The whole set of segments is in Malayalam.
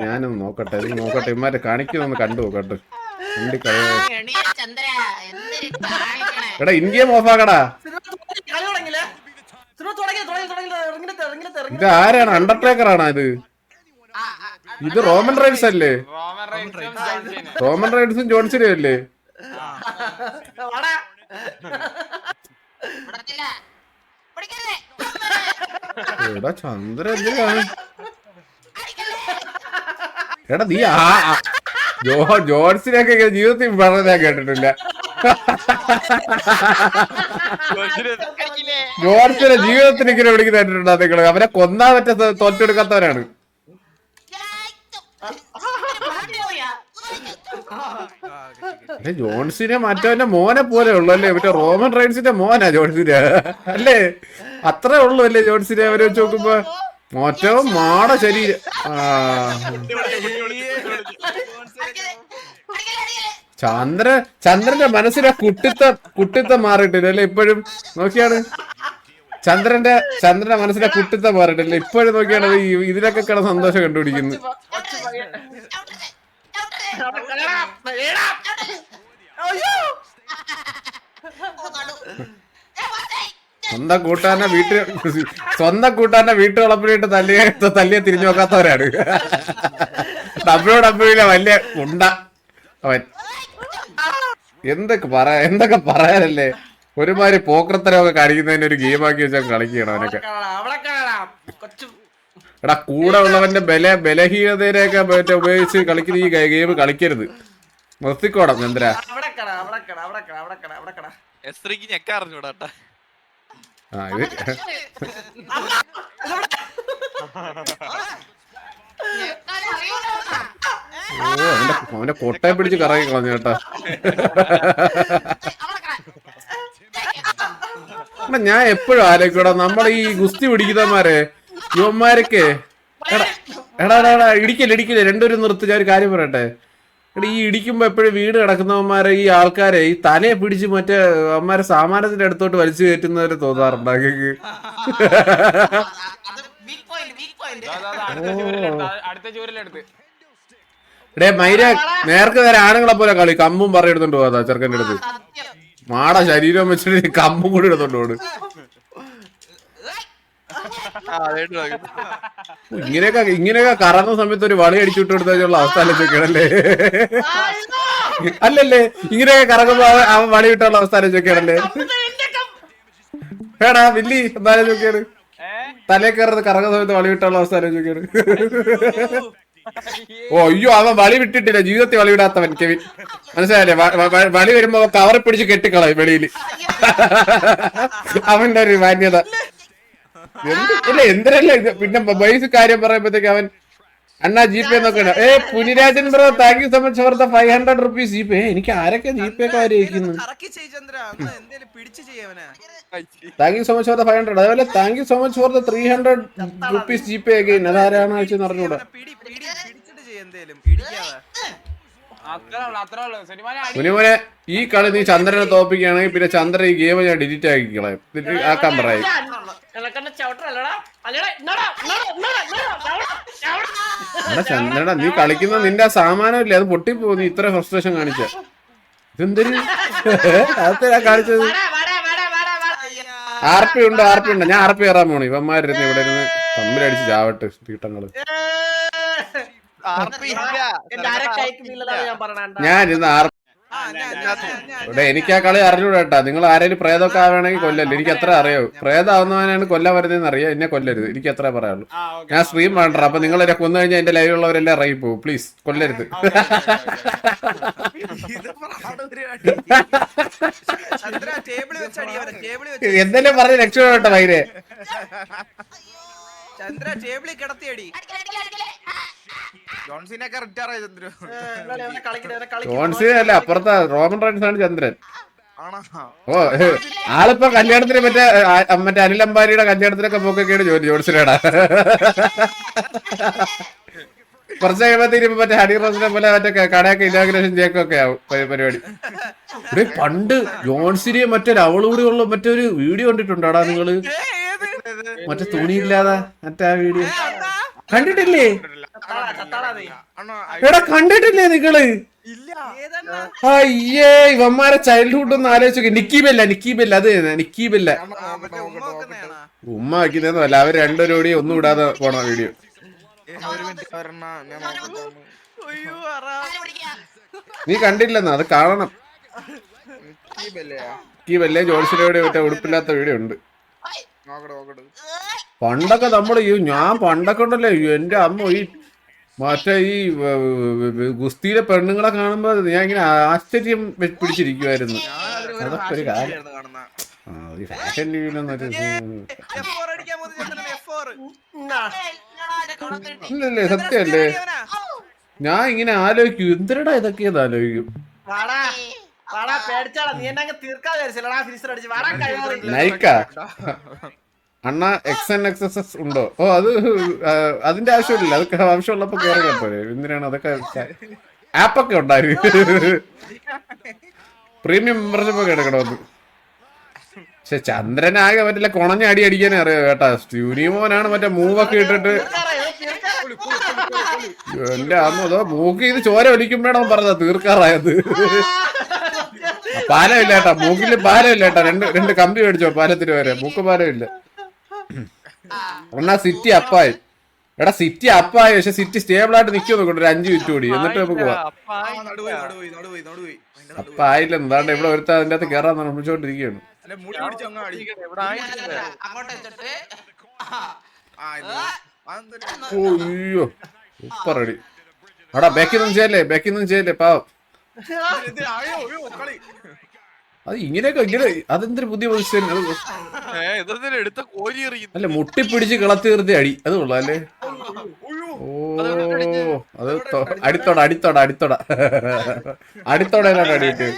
ഞാനൊന്ന് നോക്കട്ടെ ഇത് നോക്കട്ടെ ഇമാരെ കാണിക്കുന്നൊന്ന് കണ്ടു നോക്കട്ടെ എടാ ഇന്ത്യ മോഫാക്കടാ ഇത് ആരാണ്? അണ്ടർടേക്കർ ആണോ ഇത്? ഇത് റോമൻ റൈഡ്സ് അല്ലേ. റോമൻ റൈഡ്സും ജോൺസിനും അല്ലേ? എടാ ചന്ദ്ര എന്തിനാണ് എടാ നീ ആ ജോ ജോൺസിനൊക്കെ ഇങ്ങനെ ജീവിതത്തിൽ പറഞ്ഞ ഞാൻ കേട്ടിട്ടില്ല. ജോൺസിനെ ജീവിതത്തിൽ ഇങ്ങനെ വിളിക്കുന്ന കേട്ടിട്ടുണ്ടോ നിങ്ങൾ അവരെ കൊന്നാ പറ്റ തോറ്റെടുക്കാത്തവരാണ് ജായ്ത്തു. പാടി പോയാ? ഏ, ജോൺസിനെ മറ്റവന്റെ മോനെ പോലെ ഉള്ളു അല്ലേ മറ്റേ റോമൻ റൈൻസിന്റെ മോനാ ജോൺസിനെ അല്ലേ? അത്രേ ഉള്ളു അല്ലേ ജോൺസിനെ അവരെ വെച്ച് നോക്കുമ്പോ? മറ്റവൻ മാട ശരീരം. ചന്ദ്ര ചന്ദ്രന്റെ മനസ്സിലെ കുട്ടിത്ത കുട്ടിത്തം മാറിയിട്ടില്ല അല്ലെ ഇപ്പോഴും? നോക്കിയാണ് ചന്ദ്രന്റെ ചന്ദ്രന്റെ മനസ്സിലെ കുട്ടിത്തം മാറിയിട്ടില്ല ഇപ്പോഴും നോക്കിയാണ് ഈ ഇതിലൊക്കെ കിടന്ന് സന്തോഷം കണ്ടുപിടിക്കുന്നത് സ്വന്തം കൂട്ടാരനെ വീട്ടിൽ സ്വന്തം കൂട്ടാരനെ വീട്ടുവളപ്പിലിട്ട് തല്ലിയ തല്ലിയെ തിരിഞ്ഞു നോക്കാത്തവരാണ്. ഡബ്ല്യു ഡബ്ല്യൂയിലെ വലിയ ഉണ്ട അവൻ. എന്തൊക്കെ പറയാ എന്തൊക്കെ പറയാനല്ലേ? ഒരുമാതിരി പോക്രത്തരമൊക്കെ കാണിക്കുന്നതിന് ഒരു ഗെയിമാക്കി വെച്ചാൽ കളിക്കണം അവനൊക്കെ കാണാം, അവിടെ കാണാം കൊച്ചു എടാ കൂടെ ഉള്ളവന്റെ ബല ബലഹീനതയിലൊക്കെ മറ്റേ ഉപയോഗിച്ച് കളിക്കുന്ന ഈ ഗെയിം കളിക്കരുത് നിർത്തിക്കോടാ ചന്ദ്ര ആ ഇത്. ഓ അവന്റെ അവന്റെ കൊട്ടയെ പിടിച്ച് കറങ്ങി കളഞ്ഞു കേട്ടാ. ഞാൻ എപ്പോഴും ആലോചിക്കൂടാ നമ്മളീ ഈ ഗുസ്തി പിടിക്കുന്നമാരെ യുവന്മാരൊക്കെ എടാ എടാ ഇടിക്കൽ ഇടിക്കില്ല രണ്ടുപേരും നിർത്തി ഞാൻ ഒരു കാര്യം പറയട്ടെ? എടാ ഈ ഇടിക്കുമ്പോ എപ്പോഴും വീട് കിടക്കുന്നവന്മാരെ ഈ ആൾക്കാരെ ഈ തലയെ പിടിച്ച് മറ്റേ അമ്മമാരെ സാമാനത്തിന്റെ അടുത്തോട്ട് വലിച്ചു കയറ്റുന്നവരെ തോന്നാറുണ്ട് അങ്ങക്ക്? എടേ മൈര നേർക്ക് നേരെ ആണുങ്ങളെ പോലെ കളി. കമ്പും പറയെടുത്തോണ്ട് പോകാ ചെറുക്കന്റെ അടുത്ത്. മാടാ ശരീരം വെച്ചിട്ട് കമ്പും കൂടി എടുത്തോണ്ട് പോണ്. ഇങ്ങനെയൊക്കെ ഇങ്ങനെയൊക്കെ കറങ്ങുന്ന സമയത്ത് ഒരു വളി അടിച്ചിട്ട് വിട്ട് കൊടുത്താലുള്ള അവസ്ഥ ആലോചിക്കണല്ലേ? അല്ലല്ലേ ഇങ്ങനെയൊക്കെ കറങ്ങുമ്പോ അവൻ വളി വിട്ടുള്ള അവസ്ഥ ആലോചിക്കണല്ലേ? വേടാ വില്ലി എന്തായാലും നോക്കിയാണ് തലേ കയറുന്നത് കറങ്ങുന്ന സമയത്ത് വളി വിട്ടുള്ള അവസ്ഥ ആലോചിക്കാണ്. ഓ അയ്യോ അവൻ വളി വിട്ടിട്ടില്ല. ജീവിതത്തിൽ വളി വിടാത്തവൻ കെവിൻ. മനസ്സിലായില്ലേ? വളി വരുമ്പോ കവറി പിടിച്ച് കെട്ടിക്കളയും വെളിയിൽ അവന്റെ ഒരു മാന്യത. ഇല്ല ഇത്? പിന്നെ ബൈസ് കാര്യം പറയുമ്പോഴത്തേക്ക് അവൻ അണ്ണാ ജി പേ നോക്കണ്ട. ഏ Punirajan bro thank you so much for the five hundred rupees G pay എനിക്ക് ആരൊക്കെ ജി പേ ഒക്കെ ആയിരിക്കുന്നു ചെയ്യവനെ thank you so much for the five hundred അതുപോലെ thank you so much for the three hundred rupees G pay again അതാരാണ് വെച്ച് അറിഞ്ഞൂടാ. മുനിമോനെ ഈ കളി നീ ചന്ദ്രനെ തോപ്പിക്കുകയാണെങ്കിൽ പിന്നെ ചന്ദ്രൻ ഈ ഗെയിം ഞാൻ ഡിലീറ്റ് ആക്കി കളയും ഇത് ആക്കാൻ പറയും ചന്ദ്രട ചവിട്ടല്ലടാ അല്ലടാ ഇന്നടാ ഇന്നടാ ഇന്നടാ ഇന്നടാ ചവിടാ, ചവിടാ. എടാ ചന്ദ്രടാ നീ കളിക്കുന്ന നിന്റെ ആ സാമാനമില്ലേ അത് പൊട്ടിപ്പോ നീ ഇത്ര ഫ്രസ്ട്രേഷൻ കാണിച്ച. ഇതെന്തൊരു കാണിച്ചത്. വാടാ, വാടാ, വാടാ, വാടാ, വാടാ. ആർ പി ഉണ്ട് ആർ പി ഉണ്ട്. ഞാൻ ആർപി കയറാൻ പോണു. ഇവന്മാരിരുന്ന് ഇവിടെ ഇരുന്ന് തമ്മിലടിച്ച് ചാവട്ടെ തീട്ടങ്ങൾ ഇരുന്ന് ആർ ഇവിടെ എനിക്ക് ആ കളി അറിഞ്ഞൂടാ കേട്ടാ നിങ്ങൾ ആരെങ്കിലും പ്രേതമൊക്കെ ആവണമെങ്കിൽ കൊല്ലല്ലേ. എനിക്ക് എത്ര അറിയാവൂ പ്രേതാവുന്നവനാണ് കൊല്ലാൻ വരുന്നതെന്ന് അറിയാം. എന്നെ കൊല്ലരുത്. എനിക്ക് എത്ര പറയാനുള്ളൂ. ഞാൻ സ്ട്രീം വേണ്ട അപ്പൊ നിങ്ങൾ എന്നെ കൊന്നു കഴിഞ്ഞാൽ എന്റെ ലൈവിലുള്ളവരെല്ലാം ഇറങ്ങി പോകും. പ്ലീസ് കൊല്ലരുത്. എന്തെല്ലാം പറഞ്ഞ് രക്ഷപ്പെട്ടോ ഭയങ്കര ചന്ദ്ര ടേബിളിൽ കിടത്തിയടി. ജോൺസിനൊക്കെ റിട്ടയർ ആയി ചന്ദ്രു. ജോൺസി അല്ല അപ്പുറത്തെ റോമൻ റൈൻസ് ആണ് ചന്ദ്രൻ. ആണോ? ഓ ആളിപ്പോ കല്യാണത്തിന് മറ്റേ മറ്റേ അനിൽ അംബാനിയുടെ കല്യാണത്തിനൊക്കെ പോക്കൊക്കെയാണ് ജോലി ജോൺസിനേടാ. കുറച്ച് കഴിയുമ്പോഴത്തേക്കും മറ്റേ ഹണി റോസിനെ പോലെ മറ്റേ കടയൊക്കെ ഇനാഗ്രേഷൻ ചെയ്യൊക്കെ ആവും പരി- പരിപാടി. ഇവിടെ പണ്ട് ജോൺസിനെ മറ്റേ അവളൂടെ ഉള്ള മറ്റൊരു വീഡിയോ കണ്ടിട്ടുണ്ടോടാ നിങ്ങൾ? മറ്റേ തുണിയില്ലാതെ മറ്റേ ആ വീഡിയോ. കണ്ടിട്ടില്ലേ? എടാ കണ്ടിട്ടില്ലേ നിങ്ങൾ? അയ്യേ ഇവന്മാരെ ചൈൽഡ്ഹുഡ് ഒന്ന് ആലോചിച്ചു നിക്കീബല്ല നിക്കീബല്ല നിക്കി ബെല്ല അത് നിക്കീബല്ല നിക്കി ബെല്ല. ഉമ്മ ആക്കി അവർ രണ്ടുപേരും ഒന്നും ഇടാതെ പോണ വീഡിയോ. നീ കണ്ടില്ലെന്ന്? അത് കാണണം. ഈ ബെല്ലേ ജോൺസിനോട് മറ്റേ ഉടുപ്പില്ലാത്ത വീഡിയോ ഉണ്ട്. പണ്ടൊക്കെ നമ്മൾ ഈ ഞാൻ പണ്ടൊക്കെ ഉണ്ടല്ലേ. എന്റെ അമ്മ ഈ മറ്റേ ഈ ഗുസ്തിയിലെ പെണ്ണുങ്ങളെ കാണുമ്പോ ഞാൻ ഇങ്ങനെ ആശ്ചര്യം പിടിച്ചിരിക്കുവായിരുന്നു. ഒരു അതൊക്കെ ഒരു കാര്യം. ആ ഈ ഫാഷൻ ടിവിയിലൊന്നും ഒരു F4 അടിക്കാൻ പോകുന്ന ചെറുക്കനാണ് F4. എന്നാ, ഏയ്, ഇല്ലടാ, എന്റെ കണക്ക് കിട്ടി. ഇല്ലല്ലേ സത്യല്ലേ ഞാൻ ഇങ്ങനെ ആലോചിക്കും എന്തിനടാ ഇതൊക്കെയെന്ന് ആലോചിക്കും. അണ്ണ X N X S S ഉണ്ടോ? ഓ അത് അതിന്റെ ആവശ്യമില്ല അതൊക്കെ ആവശ്യമുള്ളപ്പോ കേറിയാ പോരെ. എന്തിനാണ് അതൊക്കെ ആപ്പൊക്കെ ഉണ്ടായിരുന്നു. പ്രീമിയം മെമ്പർഷിപ്പ് ഒക്കെ എടുക്കണമെന്ന്. പക്ഷെ ചന്ദ്രനാകെ പറ്റില്ല കുണഞ്ഞ അടി അടിക്കാനേ അറിയാം കേട്ടാ. യൂനിമോനാണ് മറ്റേ മൂവൊക്കെ ഇട്ടിട്ട്. എന്റെ അമ്മ അതോ മൂക്ക് ഇത് ചോര ഒലിക്കുമ്പോഴാണ് പറഞ്ഞത്. തീർക്കാറായത്. പാലമില്ല കേട്ടാ. മൂക്കിൽ പാലമില്ല കേട്ടാ. രണ്ട് രണ്ട് കമ്പി മേടിച്ചോ പാലത്തിന് വരെ. മൂക്ക് പാലമില്ല. എന്നാ സിറ്റി അപ്പായി. എടാ സിറ്റി അപ്പായി. പക്ഷെ സിറ്റി സ്റ്റേബിൾ ആയിട്ട് നിക്കുന്നു കൊണ്ട് ഒരു അഞ്ച് മിനിറ്റ് കൂടി. എന്നിട്ട് നമുക്ക്. അപ്പായില്ല. എന്താണ്ട് ഇവിടെ ഒരുത്ത അതിന്റെ അകത്ത് കയറാൻ നിർമ്മിച്ചോണ്ടിരിക്കുകയാണ് അല്ലെ, മുട്ടി പിടിച്ച് അങ്ങ് അടി. ഞാനല്ല, അങ്ങോട്ട് വെച്ചിട്ട് അയ്യോ. അടി ചെയ്യല്ലേ? പാവം. അത് ഇങ്ങനെയൊക്കെ ഇങ്ങനെ അതെന്തൊരു പുതിയ പൊസിഷൻ? അല്ല മുട്ടി പിടിച്ച് നിർത്തി അടി. അത് കൊള്ളാം അല്ലേ? ഓ അത് അടിത്തോട അടിത്തോട അടിത്തോട. അടിത്തോടയിലാണ് അടി കിട്ടിയത്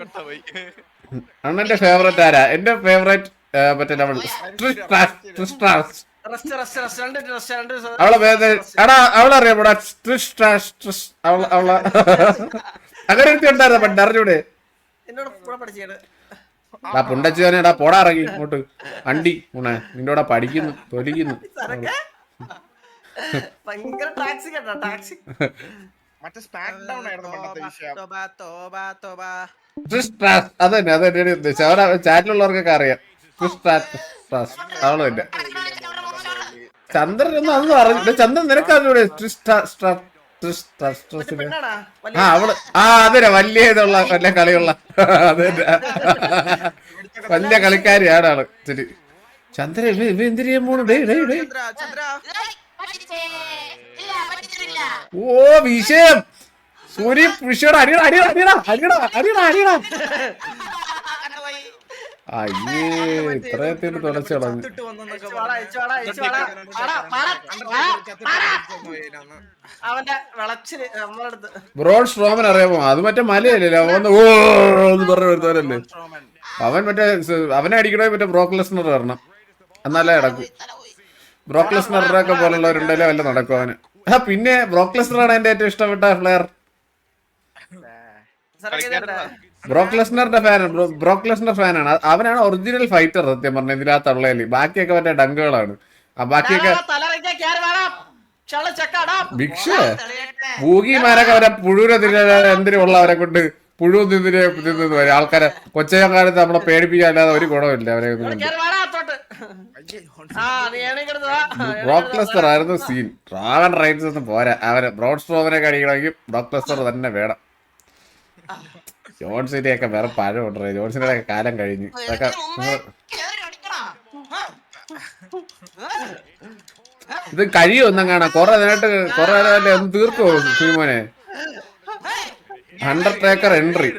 കൊണ്ടുപോയി അണ്ണന്റെ ഫേവറേറ്റ് ആരാ? എന്റെ ഫേവറേറ്റ് മറ്റേ നമ്മൾ അവളെ എടാ അവളെ അങ്ങനെ ഒരുത്തി ഉണ്ടായിരുന്ന പണ്ട് അറിഞ്ഞൂടെ? ആ പുണ്ടച്ചോനെ എടാ പോടാ ഇറങ്ങി ഇങ്ങോട്ട്. അണ്ടി ഉണേ നിന്റെ കൂടെ പഠിക്കുന്നു തൊലിക്കുന്നു. ഭയങ്കര മറ്റേ സ്പാക്ക് ഡൗൺ ആയിരുന്നു പണ്ടത്തെ വിഷയം അത് തന്നെ അത് തന്നെ ഉദ്ദേശിച്ചത് അവിടെ ചാറ്റിലുള്ളവർക്കൊക്കെ അറിയാം. അവൾ തന്നെ ചന്ദ്രൻ ഒന്നും അന്ന് അറിഞ്ഞില്ല ചന്ദ്രൻ നിനക്ക് അറിഞ്ഞൂടെ? ട്രിസ്ട്രാസ് ട്രിസ്ട്രാസ് പെണ്ണാടാ? ആ അവൾ. ആ അതന്നെ. വലിയ ഇതുള്ള വലിയ കളിയുള്ള. അത് വലിയ കളിക്കാരിയാണ് ആൾ ശരി ചന്ദ്ര ഇവ ഇവ പോണു? ഡേ ഡേ ഡേ പറ്റിച്ചിട്ടില്ല. ഓ വിഷയം. സൂര്യ വിഷയോട് അടിയടാ അടിയടാ അടിയടാ അടിയടാ അടിയടാ അടിയടാ. അയ്യേ കളഞ്ഞു ബ്രോഡ് സ്ട്രോമൻ അറിയാമോ? അത് മറ്റേ മലയല്ലേ? അവൻ ഓ എന്ന് പറഞ്ഞ അവൻ മറ്റേ അവനെ അടിക്കണേ മറ്റേ ബ്രോക്ലെസ്നർ വരണം. എന്നാലേ നടക്കും. ബ്രോക്ലെസ്നറൊക്കെ പോലുള്ളവരുണ്ടല്ലോ വല്ല നടക്കും അവന്. പിന്നെ ബ്രോക്ക് ലെസ്നറാണ് എന്റെ ഏറ്റവും ഇഷ്ടപ്പെട്ട പ്ലെയർ. സർക്കിട്ടുണ്ടാ ബ്രോക്ക് ലെസ്നറിന്റെ ഫാൻ ബ്രോക്ലെസ്നർ ഫാനാണ് അവനാണ് ഒറിജിനൽ ഫൈറ്റർ സത്യം പറഞ്ഞ ഇതിനകത്തുള്ളതിൽ ബാക്കിയൊക്കെ മറ്റേ ഡങ്കുകളാണ്. ആ ബാക്കിയൊക്കെ ഭിക്ഷ. ഭൂകിമാരൊക്കെ അവരെ പുഴുവിനെ എന്തിനും ഉള്ളവരെ കൊണ്ട് പുഴു തിന്നിനെ തിന്നു വരും. ആൾക്കാരെ കൊച്ചകാലത്ത് നമ്മളെ പേടിപ്പിക്കാല്ലാതെ ഒരു ഗുണമില്ല അവരെ ബ്രോക്ലസ്റ്റർ. ആയിരുന്നു സീൻ ഡ്രാഗൺ റൈറ്റ്സ് ഒന്നും പോരാ. അവരെ ബ്രോഡ് സ്ട്രോമിനെ കഴിക്കണമെങ്കിൽ ബ്രോക്ലസ്റ്റർ തന്നെ വേണം. ജോൺസിന്റെ ഒക്കെ വേറെ പഴം ഉണ്ട് ജോൺസിന്റെ ഒക്കെ കാലം കഴിഞ്ഞു അതൊക്കെ. ഇത് കഴിയൊന്നും കാണാം കൊറേ നേരിട്ട് കൊറേ നേരം ഒന്ന് തീർക്കോ സിനിമോനെ ഹൺഡ്രഡ് ഏക്കർ എൻട്രി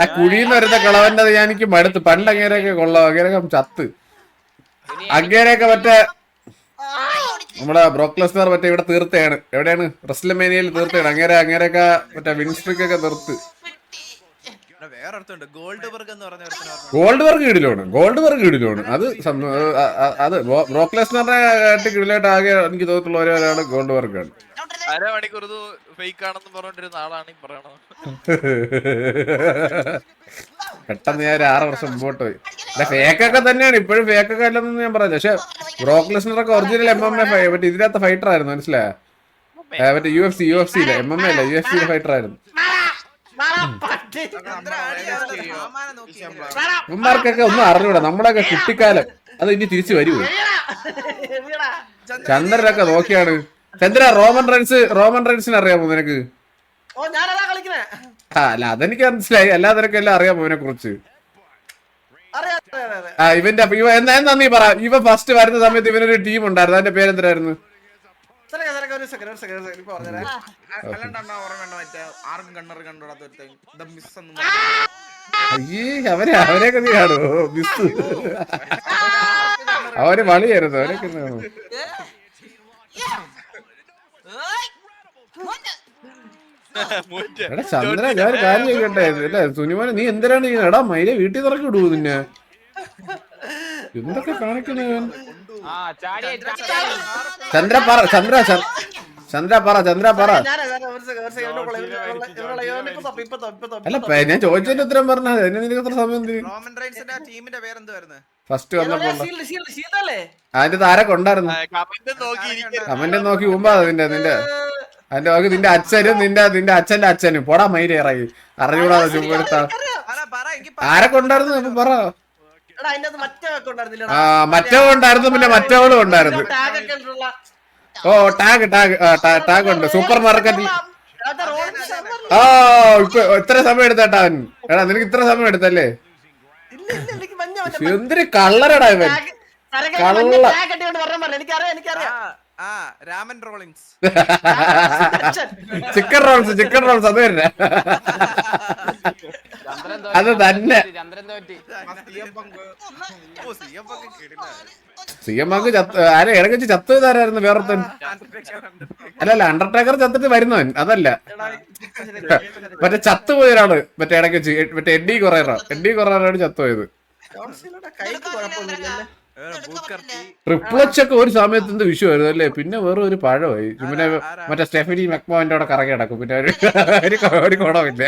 ആ കുഴിന്ന് വരുന്ന കിളവന്റെ ഞാൻ എനിക്ക് മടുത്ത്. പണ്ട് അങ്ങേരെയൊക്കെ കൊള്ളാം. അങ്ങേരൊക്കെ ചത്ത്. അങ്ങേരെയൊക്കെ മറ്റേ നമ്മളെ ബ്രോക്ലസ്നർ മറ്റേ ഇവിടെ തീർത്തയാണ്. എവിടെയാണ്? റെസ്ലമേനിയയിൽ തീർത്തയാണ്. അങ്ങനെ അങ്ങനെയൊക്കെ മറ്റേ വിൻസ്ട്രിക് ഒക്കെ തീർത്ത്. ഇവിടെ വേറെ അർത്ഥമുണ്ട് ഗോൾഡ് ബർഗ് കീഴിലാണ് ഗോൾഡ് വർഗ് കീഴിലാണ്. അത് അത് ബ്രോക്ലസ്നറിനെ ആയിട്ട് കീഴിലായിട്ട് ആകെ എനിക്ക് തോന്നിയിട്ടുള്ള ഒരാളാണ് ഒരാൾ ഗോൾഡ് ആണ് അരമണിക്കൂർ ഇത് ഫേക്ക് ആണെന്ന് പറഞ്ഞിട്ടിരുന്ന ആളാണ് ഈ പറയണത്. പെട്ടെന്ന് ഞാൻ ഒരു ആറ് വർഷം മുമ്പോട്ട് പോയി. അല്ല ഫേക്കൊക്കെ തന്നെയാണ്. ഇപ്പോഴും ഫേക്കൊക്കെ അല്ലെന്ന് ഞാൻ പറഞ്ഞത് പക്ഷെ Brock original M M A മറ്റേ ഇതിനകത്ത് ഫൈറ്റർ ആയിരുന്നു മനസ്സിലായോ? മറ്റേ U F C U F സിയിലെ എം എം എ അല്ല യു എഫ് സിയിലെ ഫൈറ്റർ ആയിരുന്നു. ഉമ്മാർക്കൊക്കെ. ഇവന്മാർക്കൊക്കെ ഒന്നും അറിഞ്ഞൂടാ. നമ്മളൊക്കെ കുട്ടിക്കാലം. അത് ഇനി തിരിച്ചു വരൂ ചന്ദ്രനൊക്കെ നോക്കിയാണ്. ചന്ദ്ര റോമൻ റൈൻസ് റോമൻ റൈൻസിന് അറിയാമോ നിനക്ക്? ഓ ഞാനതാ കളിക്കണേ. ആ അല്ല അതെനിക്ക് മനസ്സിലായി. അല്ലാതെ നിനക്ക് എല്ലാം അറിയാമോ ഇവനെ കുറിച്ച് ആ ഇവന്റെ ഇവ നീ പറ. ഇവ ഫസ്റ്റ് വരുന്ന സമയത്ത് ഇവനൊരു ടീം ഉണ്ടായിരുന്നു. അതിന്റെ പേരെന്തരായിരുന്നു അയ്യേ അവരെ ഒരു നീ ഒരു സെക്കൻഡ് ഒരു സെക്കൻഡ് ഇപ്പൊ പറഞ്ഞുതരാം അല്ലാണ്ടാ ഓർമ്മ മറ്റേ ആർക്കും കണ്ണറ് കണ്ടോടാത്ത ഒരുത്തൻ ദ മിസ് എന്ന് അയ്യേ അവരെ അവരെയൊക്കെ നീ കാണോ മിസ് അവർ വളിയായിരുന്നു അവരൊക്കെ നീ കാണുമോ? മൂറ്റ്. എടാ ചന്ദ്ര ഞാൻ ഒരു കാര്യം ചോദിക്കട്ടെ? അല്ലേ സുനിമോനെ നീ എന്തിനാണ് ഈ എടാ മയിലെ വീട്ടിൽ തുറക്കി വിടുവോ നിന്നെ? എന്തൊക്കെ കാണിക്കുന്നേ ആ ചാടി ചന്ദ്ര പറ ചന്ദ്ര ചന്ദ്ര പറ ചന്ദ്ര പറ. അല്ല ഞാൻ ചോദിച്ചതിന്റെ ഉത്തരം പറഞ്ഞത് അതിന് നിനക്ക് എത്ര സമയം എന്ത് റോമൻ റൈൻസിന്റെ ടീമിന്റെ പേരെന്തുവായിരുന്നു? ഫസ്റ്റ്. വന്നപ്പോ? അതിന്റെ താരൊക്കെ ഉണ്ടായിരുന്നു. കമന്റ് നോക്കി മുമ്പാ നിന്റെ നിന്റെ. അതിന്റെ നോക്ക് നിന്റെ അച്ഛനും നിന്റെ നിന്റെ അച്ഛന്റെ അച്ഛനും. പോടാ മൈര് ഇറങ്ങി അറിഞ്ഞൂടാതെ ചുമ്മാ ആരെ കൊണ്ടായിരുന്നു? ഇപ്പൊ പറ. ആ മറ്റവളും ഉണ്ടായിരുന്നു പിന്നെ മറ്റവളും ഉണ്ടായിരുന്നു ഓ ടാഗ് ടാഗ് ടാഗ് ഉണ്ട്. സൂപ്പർ മാർക്കറ്റിൽ ഓ ഇപ്പൊ ഇത്ര സമയം എടുത്താട്ടാ അവൻ. എടാ നിനക്ക് ഇത്ര സമയം എടുത്തല്ലേ? ഇല്ല, ഇല്ല, എനിക്ക് മഞ്ഞ, മഞ്ഞ, എന്തൊരു കള്ളരടാ ഇവൻ? കള്ള. Raman Rollins. Chicken rolls chicken rolls അത് തന്നെ. അത് തന്നെ. സി എം ആക്ക് ചത്ത് ആരെ ഇടയ്ക്ക് ചത്ത് ചെയ്താരായിരുന്നു വേറൊരുത്തൻ? അല്ലല്ല അണ്ടർടേക്കർ ചത്തിട്ട് വരുന്നവൻ അതല്ല. മറ്റേ മറ്റേ ചത്തുപോയ ഒരാൾ മറ്റേ ഇടയ്ക്ക് മറ്റേ എഡ്ഡി കൊറേറ എഡ്ഡി കൊറേറാണ് ചത്തുപോയത്. പോയത് കൈക്ക് കുഴപ്പമൊന്നുമില്ലല്ലേ? ബൂക്കർ ടി ട്രിപ്പിളച്ച് ഒക്കെ ഒരു സമയത്ത് എന്ത് വിഷയമായിരുന്നു അല്ലേ? പിന്നെ വേറെ ഒരു പഴമായി. പിന്നെ മറ്റേ സ്റ്റെഫിനി മെക്മോന്റെ അവിടെ കറങ്ങി കിടക്കും പിന്നെ ഒരു ഒരു കൊ- ഒരു കുടമില്ല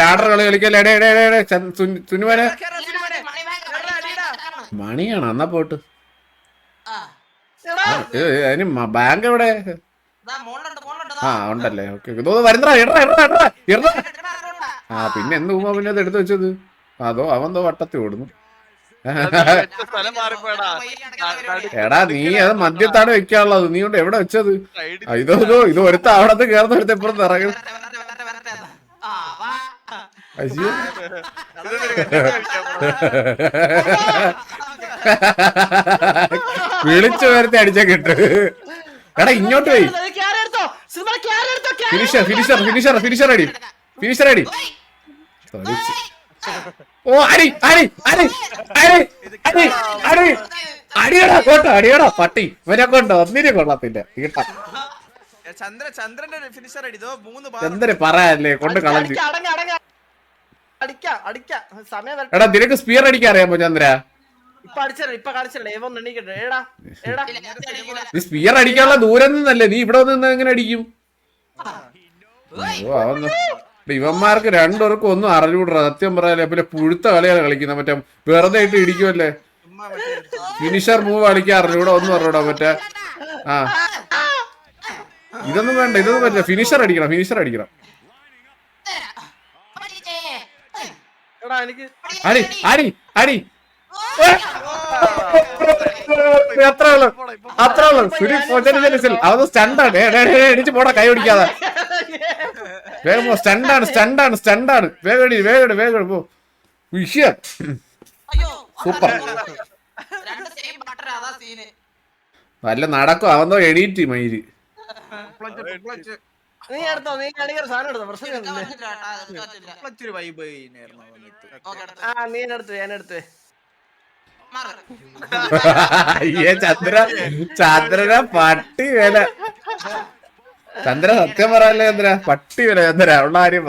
ലാഡർ കളി കളിക്കല്ലേ? എടേ എടേ എടേ, എടേ ചന്ദ്- സുൻ- മണിയാണ്? എന്നാ പോട്ട്. അതിന് ബാങ്ക് എവിടെ? ആ. ഉണ്ടല്ലേ. ഓക്കെ വരുന്ന വരുന്നടാ ഇടടാ ഇടടാ ഇടടാ ഇടടാ എടുക്കടാ, അതുകൊണ്ടാ. ആ പിന്നെ എന്ത് ഉമ്മ പിന്നെ അത് എടുത്തു വെച്ചത്? അതോ അവന്തോ വട്ടത്തി ഓടുന്നു. എടാ നീ അത് മദ്യത്താണ് വെക്കാനുള്ളത്. നീ കൊണ്ട് എവിടെ വെച്ചത്? ഇതോ ഇതോ ഇത് ഒരുത്ത അവിടത്ത് കേറുന്ന ഒരുത്ത എപ്പുറത്ത് ഇറങ്ങും. വിളിച്ചു വരുത്തി അടിച്ച കിട്ടു. എടാ ഇങ്ങോട്ട് പോയി. ഫിനിഷർ ഫിനിഷർ ഫിനിഷർ ഫിനിഷർ അടി ഫിനിഷർ അടി. ഓ അടി അടി അടി അടി അടി അടി. അടിയടാ കോട്ട അടിയടാ പട്ടി. ഇവനെ കൊണ്ട് ഒന്നിനെ കൊള്ളത്തില്ല തീട്ട ചന്ദ്ര ചന്ദ്രന്റെ ഫിനിഷർ അടിതോ മൂന്ന് എന്തിനു പറയാല്ലേ കൊണ്ട് കളഞ്ഞു. എടാ നിനക്ക് സ്പിയർ അടിക്കാൻ അറിയാമോ ചന്ദ്ര. നീ സ്പിയർ അടിക്കാനുള്ള ദൂരം നിന്നല്ലേ നീ ഇവിടെ നിന്ന് എങ്ങനെ അടിക്കും? ഓ അവന്ന് ഇവന്മാർക്ക് രണ്ടുപേർക്കും ഒന്നും അറിഞ്ഞൂടാ സത്യം പറയാലേ പിന്നെ പുഴുത്ത കളിയാണ് കളിക്കുന്നത്. മറ്റേ വെറുതെ ആയിട്ട് ഇടിക്കുമല്ലേ ഫിനിഷർ മൂവ് കളിക്കാൻ അറിഞ്ഞൂടാ ഒന്നും അറിഞ്ഞൂടാ മറ്റേ. ആ. ഇതൊന്നും വേണ്ട ഇതൊന്നും പറ്റില്ല. ഫിനിഷർ അടിക്കണം ഫിനിഷർ അടിക്കണം. അടി അടി അടി. അത്ര ഉള്ളു അത്ര ഉള്ളു സുരി പോച്ചനിൽ അത് സ്റ്റണ്ടാണ്. എടിച്ച് പോടാ കൈ പിടിക്കാതെ. വേഗം പോ സ്റ്റണ്ടാണ് സ്റ്റണ്ടാണ് സ്റ്റണ്ടാണ്. വേഗം വേഗം വേഗം പോ. വിഷയം. അയ്യോ സൂപ്പർ. വല്ല നടക്കും? അവന്തോ എണീറ്റ് മയിൽ. നീ എടുത്തോ നീ കളിക്കുന്ന സാധനം എടുത്തോ? പ്രശ്നം ആ നീ എടുത്തു ഞാൻ എടുത്തു. അയ്യേ ചന്ദ്ര ചന്ദ്രന പട്ടി വില. ചന്ദ്ര സത്യം പറയാല്ലേ ചന്ദ്ര? പട്ടി വില ചന്ദ്ര. ഉള്ള കാര്യം.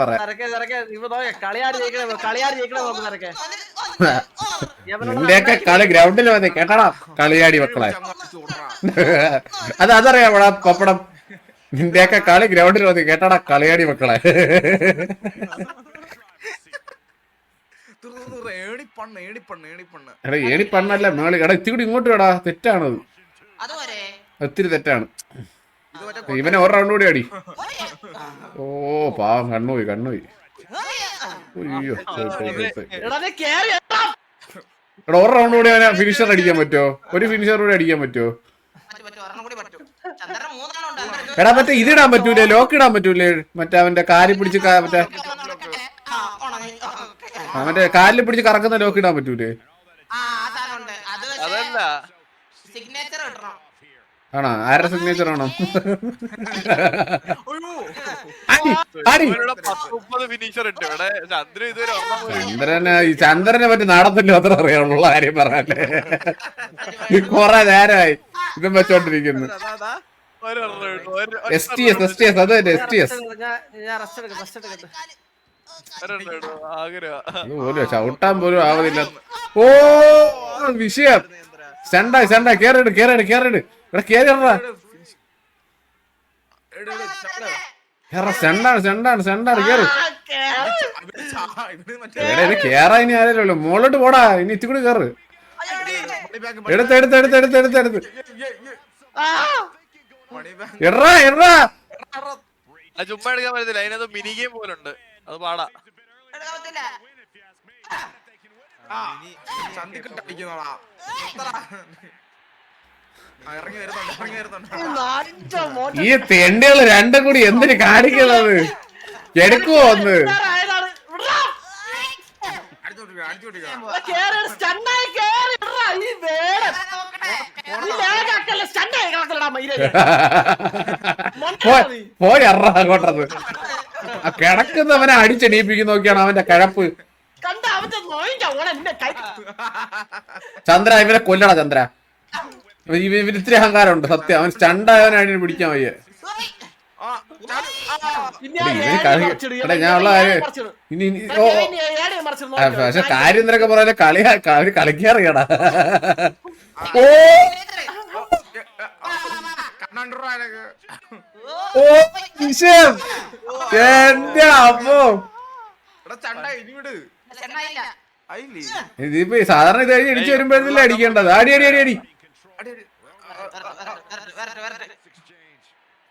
നിന്റെയൊക്കെ കളി ഗ്രൗണ്ടിൽ മതി കേട്ടടാ കളിയാടി മക്കളെ. അത് അതറിയാം പപ്പടം? നിന്റെയൊക്കെ കളി ഗ്രൗണ്ടിൽ മതി കേട്ടടാ കളിയാടി മക്കളെ. എടാ ഏണി പണ്ണല്ല മേളി. എടാ ഇത്തിരി ഇങ്ങോട്ട് വേടാ തെറ്റാണത്. ഒത്തിരി തെറ്റാണ്. ഇവനെ ഒരു റൗണ്ട് കൂടി അടി. ഓ പാവം കണ്ണുപോയി കണ്ണുപോയി. അയ്യോ. എടാ നീ കേറി എടാ. എടാ ഒരു റൗണ്ട് കൂടി അവനെ ഫിനിഷർ അടിക്കാൻ പറ്റുമോ? ഒരു ഫിനിഷർ കൂടി അടിക്കാൻ പറ്റുമോ? പറ്റും, പറ്റും. കൂടി പറ്റും. എടാ മറ്റേ ഇതിടാൻ പറ്റൂലേ? ലോക്ക് ഇടാൻ പറ്റൂലേ? മറ്റേ അവന്റെ കാലി പിടിച്ച് മറ്റേ മറ്റേ കാലിൽ പിടിച്ച് കറക്കുന്ന ലോക്ക് ഇടാൻ പറ്റൂലേ? ആ, ആ സാധനം ഉണ്ട്. അത് പക്ഷേ അതല്ല. സിഗ്നേച്ചർ ഇടണം. ആണോ? ആരുടെ സിഗ്നേച്ചർ ആണോ? ചന്ദ്രനെ ഈ ചന്ദ്രനെ പറ്റി നടത്തില്ല അത്ര അറിയാനുള്ള കാര്യം പറയാല്ലേ കൊറേ നേരമായി ഇതും വെച്ചോണ്ടിരിക്കുന്നു. S T S S T S അത് എസ് ടി എസ് ചവിട്ടാൻ പോലും ആവതില്ല ഓ വിഷയം. സെണ്ടായി സെണ്ടായി കേറിട് കേറിട് കേറിട് ഇവിടെ കേറിടാ എട്, എട്, സെണ്ടാണ് സെണ്ടാണ് സെണ്ടാണ് കേറ്. എടാ ഇത് കേറാ ഇനി ആരല്ലോ മുകളിലോട്ട് പോടാ. ഇനി ഇത്തി കൂടി കേറ്. എടുത്ത് എടുത്ത് എടുത്ത് എടുത്ത് എടുത്ത് എടുത്ത് എറാ അത് ചുമ്മാ എടുക്കാൻ പറ്റത്തില്ല. അതിനകത്ത് മിനി ഗെയിം പോലുണ്ട്. അത് പാടാ. ഈ തെണ്ടികൾ രണ്ടും കൂടി എന്തിനു കാണിക്കുന്നത് എടുക്കുവോ ഒന്ന്? പോയ് പോയി എറ അങ്ങോട്ടത് കിടക്കുന്നവനെ അടിച്ചെണീപ്പിക്കുന്ന നോക്കിയാണ് അവന്റെ കഴപ്പ്. ചന്ദ്ര ഇവനെ കൊല്ലടാ ചന്ദ്ര. ഇവ ഇവന് ഇത്തിരി അഹങ്കാരമുണ്ട് സത്യം. അവൻ സ്റ്റണ്ടായവനാണ് പിടിക്കാൻ വയ്യ. ഞാൻ ഉള്ള കാര്യം- ഇനി ഓ. പക്ഷെ കാര്യം എന്തൊക്കെ പറയാ കളി അവർ കളിക്കാറിയടാ ഓ. ഓ വിഷയം. എന്റെ അമ്മോ. ഇതിപ്പോ സാധാരണ ഇത് കഴിഞ്ഞ് ഇടിച്ചു വരുമ്പോഴല്ലേ അടിക്കേണ്ടത്? അടി അടി അടി അടി.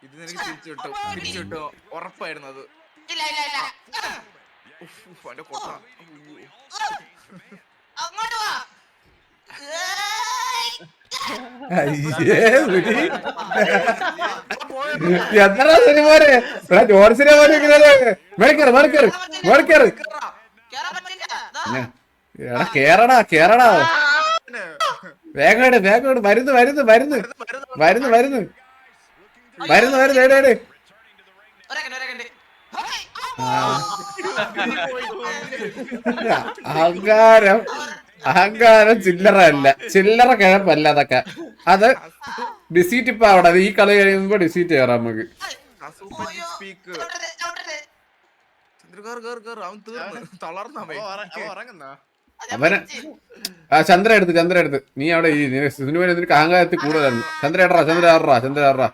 ഇത് നിനക്ക് തിരിച്ചു കിട്ടും. തിരിച്ചു കിട്ടും. ഉറപ്പായിരുന്നു അത്. അവന്റെ കൊട്ട. അങ്ങോട്ട് വാ. എത്ര സിനിമോനെ ഇവിടെ പോലെ? മേടിക്കറ് മേടിക്കറ്. ദാ. എടാ കേറടാ കേറടാ. വേഗം വേഗം വരുന്നു വരുന്നു വരുന്നു. വരുന്നു വരുന്നു. വരുന്നു വരുന്നു എടേ. അഹങ്കാരം. അഹങ്കാരം ചില്ലറ അല്ല ചില്ലറ കിഴപ്പല്ല അതൊക്കെ. അത് ഡിസീറ്റ് ഇപ്പൊ അവിടെ. ഈ കളി കഴിയുമ്പോ ഡിസീറ്റ് കയറാം നമുക്ക്. അവന്. ആ ചന്ദ്ര എടുത്ത് ചന്ദ്ര എടുത്ത്. നീ അവിടെ ഈ സിനിമയിൽ നിനക്ക് അഹങ്കാരത്തിൽ കൂടുതലാണ്. ചന്ദ്ര എടറാ ചന്ദ്ര ആറാ ചന്ദ്ര ആറാ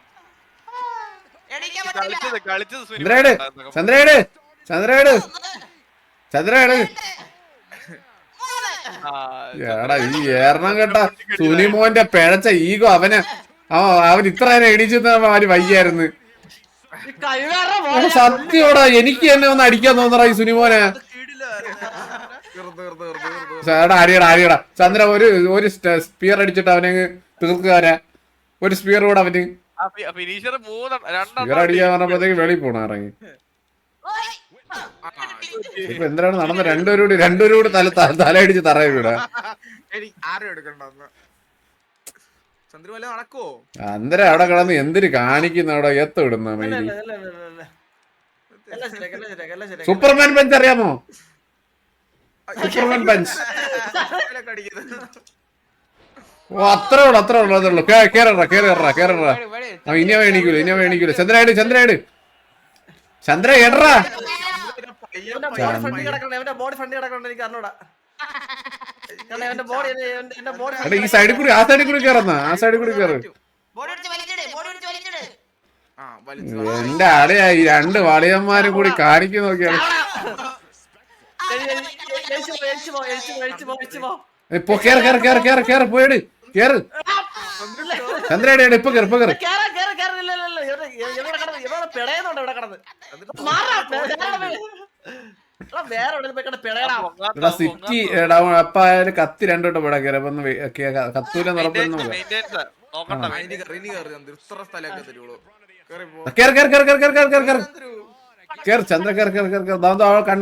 ചന്ദ്രേട്. ചന്ദ്രേട് ചന്ദ്രേട് ചന്ദ്രേട് എടാ ഈ ഏറണം കേട്ട. സുനിമോന്റെ പിഴച്ച ഈഗോ അവന് അവൻ അവൻ ഇത്ര നേരം എണീച്ചെന്ന് അവന് വയ്യായിരുന്നു. മോനെ എനിക്ക് തന്നെ ഒന്ന് അടിക്കാൻ തോന്നറ ഈ സുനിമോനെ. എടാ അടിയടാ അടിയടാ. ചന്ദ്ര ഒരു ഒരു സ്പിയർ അടിച്ചിട്ട് അവനെ അങ്ങ് ഒരു സ്പിയർ കൂടെ അവന്. സ്പിയർ രണ്ടെണ്ണം അടിക്കാൻ പറഞ്ഞപ്പോഴത്തേക്ക് വെളിയിൽ പോണ ഇറങ്ങി. ഇപ്പൊ എന്തിനാണ് നടന്ന രണ്ടുപേരും കൂടി രണ്ടുപേരും കൂടി തല തലയടിച്ച് വിടാ ചന്ദ്രമല നടക്കുവോ അന്തരം അവിടെ കിടന്ന് എന്തിന് കാണിക്കുന്ന അവിടെ? എത്ത വിടുന്ന. സൂപ്പർമാൻ പഞ്ച് അറിയാമോ? സൂപ്പർമാൻ പഞ്ച് ഓ അത്രേ ഉള്ളു അത്രേ ഉള്ളു അതുള്ളു ഉള്ളു. കേറ കേറ കേറ ആ ഇനി വേണിക്കൂല എണീക്കൂല ഇനി അവൻ എണീക്കൂല ചന്ദ്രയാട് ചന്ദ്രയാട് ചന്ദ്ര എടറാ. ഈ സൈഡിൽ കൂടി ആ സൈഡിൽ കൂടി കയറുന്ന ആ സൈഡിൽ കൂടി കയറ് ബോഡി അടിച്ച് വലിച്ചിട് ബോഡി അടിച്ച് വലിച്ചിട്. ആ വലിച്ചു എന്റെ ആടെയാ ഈ രണ്ട് വളിയന്മാരും കൂടി കാണിക്കു നോക്കിയാണ് ഇപ്പൊ കേറ് കേറ് കേറ് കേറ് കേറ് പോയിട് കേറ്. ചന്ദ്രയുടെ ഇപ്പൊ കേറ് ഇപ്പൊ കേറ്. പിടയുന്നുണ്ട് ഇവിടെ കിടന്ന്. സിറ്റി ഡൗൺ കത്തി രണ്ടോട്ട് പോടാ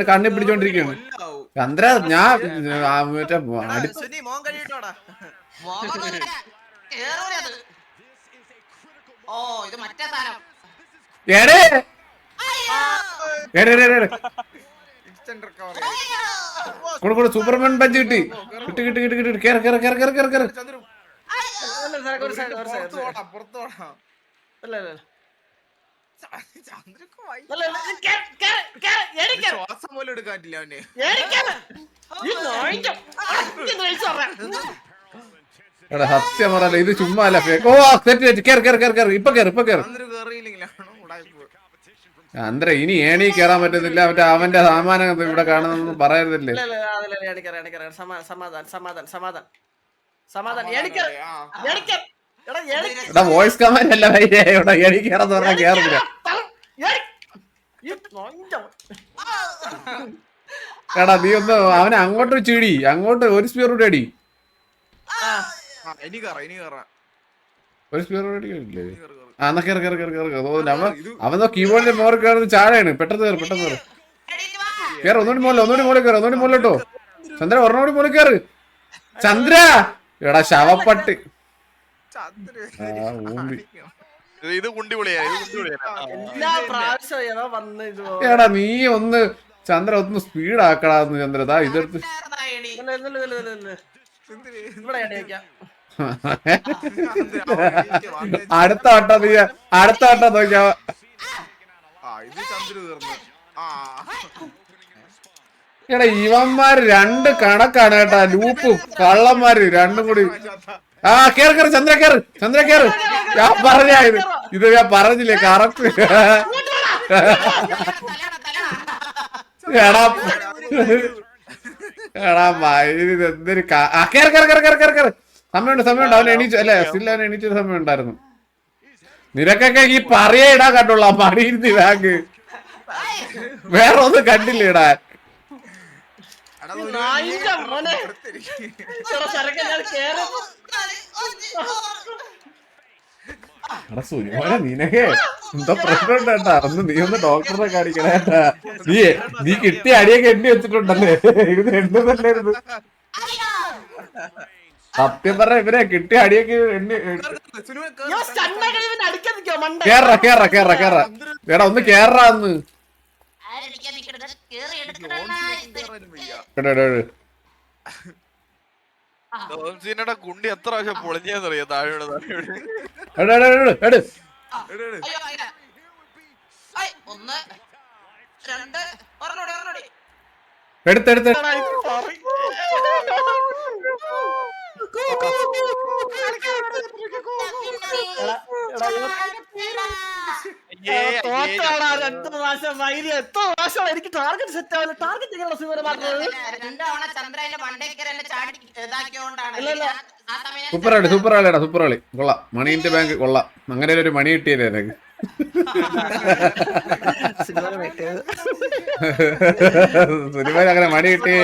കണ്ണി പിടിച്ചോണ്ടിരിക്കുന്നു. ചന്ദ്ര ഞാൻ മറ്റേ എടേ എടേ. കൂടെ കൂടെ സൂപ്പർമാൻ പഞ്ച് കിട്ടി. കിട്ടി കിട്ടി കിട്ടി കിട്ടി കേറ കേറ കേറ കേറ കേറ കേറ. സത്യം ഇത് ചുമ്മാ അല്ല ഓ സെറ്റ് തെറ്റ് കേറ് കേറ് കേറ് കേറ്. ഇപ്പൊ കേറ് ഇപ്പൊ കേറ്. അന്തര ഇനി ഏണി കയറാൻ പറ്റുന്നില്ല. മറ്റേ അവന്റെ സാമാനം ഇവിടെ കാണുന്നൊന്നും പറയരുതല്ലേ? എടാ വോയിസ് കമാൻഡ് അല്ല ഏണി എടാ നീ ഒന്ന് അവനെ അങ്ങോട്ട് ചീടി. അങ്ങോട്ട് ഒരു സ്പീർ കൂടെ അടി. ഒരു സ്പീർ കൂടെ അടിക്കില്ലേ? അവനോ കീബോർഡിന്റെ മോറി കയറുന്ന ചാഴയാണ്. പെട്ടെന്ന് കയറും പെട്ടെന്ന് കയറും കയറി ഒന്നുകൂടി മോളിൽ ഒന്നുകൂടി മോളിൽ കയറും ഒന്നുകൂടി മോളിൽ കേട്ടോ. ചന്ദ്ര ഒരെണ്ണോടി മോളിൽ കയറ് ചന്ദ്ര! എടാ ശവപ്പട്ട്. എടാ നീ ഒന്ന് ചന്ദ്ര ഒന്ന് സ്പീഡ് ആക്കടാന്ന് ചന്ദ്ര. ഇതെടുത്ത് ഇവിടെ അടുത്ത വട്ടം നീ അടുത്ത വട്ടം നോക്കിയാ എടാ ഇവന്മാര് രണ്ട് കണക്കാണ് കേട്ടാ ലൂപ്പും കള്ളന്മാര് രണ്ടും കൂടി. ആ കേറ് കേറ് ചന്ദ്ര കേറ് ചന്ദ്ര കേറ്. ഞാൻ പറഞ്ഞായിരുന്നു ഇത് ഞാൻ പറഞ്ഞില്ലേ കറക്റ്റ്. എടാ എടാ എന്തൊരു കേറ് കേറ് കേറ് കേറ് കേറ്. സമയമുണ്ട് സമയമുണ്ട്. അവൻ എണീച്ചു അല്ലേ സ്റ്റിൽ അവൻ എണീച്ച സമയം ഉണ്ടായിരുന്നു നിനക്കൊക്കെ ഈ പറയടാ കണ്ടുള്ള മടിയിരുന്ന് ബാങ്ക് വേറെ ഒന്നും കണ്ടില്ലേടാ എടാ സുനിമോനെ നിനക്ക് എന്താ പ്രശ്നം ഉണ്ടേട്ടാ അന്ന് നീ ഒന്ന് ഡോക്ടറെ കാണിക്കണേട്ടാ നീ നീ കിട്ടിയ അടിയൊക്കെ എണ്ണി വെച്ചിട്ടുണ്ടല്ലേ? ഇത് എണ്ണുന്നല്ലായിരുന്നു സത്യം പറഞ്ഞ ഇവരെ കിട്ടിയ അടിയൊക്കെ കേറ കേറ കേറ കേറ എടാ ഒന്ന് കേറാന്ന് ഗുണ്ടി എത്ര പ്രാവശ്യം പൊളിഞ്ഞെന്നറിയാം താഴെയുടെ താഴെയുടെ. എടുത്തെടുത്ത് സൂപ്പറാളി സൂപ്പറാളിടാ സൂപ്പറാളി. കൊള്ള. എത്ര എനിക്ക് ടാർഗറ്റ് സെറ്റ് ആവില്ല ടാർഗറ്റ് മണിന്റെ ബാങ്ക് കൊള്ള. അങ്ങനെ ഒരു മണി കിട്ടിയല്ലേ എനിക്ക് സിനിമ അങ്ങനെ മണി കിട്ടി.